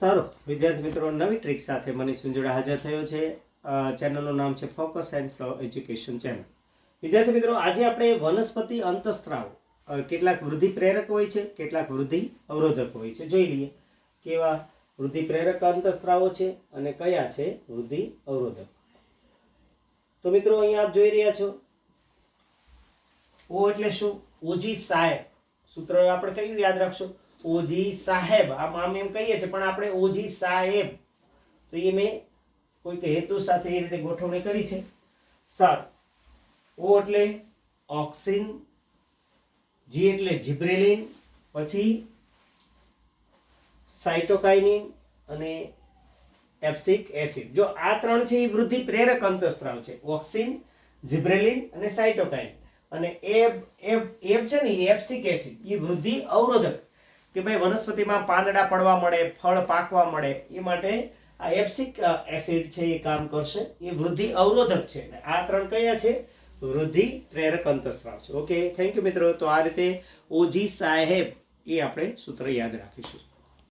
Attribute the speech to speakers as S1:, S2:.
S1: સારું. વિદ્યાર્થી મિત્રો, નવી ટ્રીક સાથે મનીષ વિંજોડા હાજર થયો છે. ચેનલનું નામ છે focus and flow education channel વિદ્યાર્થી મિત્રો, આજે આપણે વનસ્પતિ અંતસ્ત્રાવ કેટલાક વૃદ્ધિ પ્રેરક હોય છે, કેટલાક વૃદ્ધિ અવરોધક હોય છે. જોઈ લઈએ કેવા વૃદ્ધિ પ્રેરક અંતસ્ત્રાવો છે અને કયા છે વૃદ્ધિ અવરોધક. તો મિત્રો, અહીંયા આપ જોઈ રહ્યા છો. ઓ એટલે શું? ઓજી સાહેબ. સૂત્ર આપણે કયું યાદ રાખશો? ઓજી સાહેબ, આમ આમ એમ કહીએ છીએ, પણ આપણે ઓજી સાહેબ. તો એ મેં કોઈક હેતુ સાથે એ રીતે ગોઠવણી કરી છે. સાત ઓ એટલે ઓક્સિન, જી એટલે જીબ્રેલિન, પછી સાઇટોકાઇનિન અને એપ્સિક એસિડ. જો આ ત્રણ છે એ વૃદ્ધિ પ્રેરક અંતસ્ત્રાવ છે. ઓક્સિન ઝિબ્રેલિન અને સાઇટોકાઇન અને એબ એબ એબ છે ને એપ્સિક એસિડ. એ વૃદ્ધિ અવરોધક. કે ભાઈ વનસ્પતિમાં પાંદડા પડવા મળે, ફળ પાકવા મળે, એ માટે આ એપ્સિક એસિડ છે એ કામ કરશે. એ વૃદ્ધિ અવરોધક છે. આ ત્રણ કયા છે? વૃદ્ધિ પ્રેરક અંતસ્ત્રાવ છે. ઓકે થેન્ક યુ મિત્રો. તો આ રીતે ઓજી સાહેબ એ આપણે સૂત્ર યાદ રાખીશું.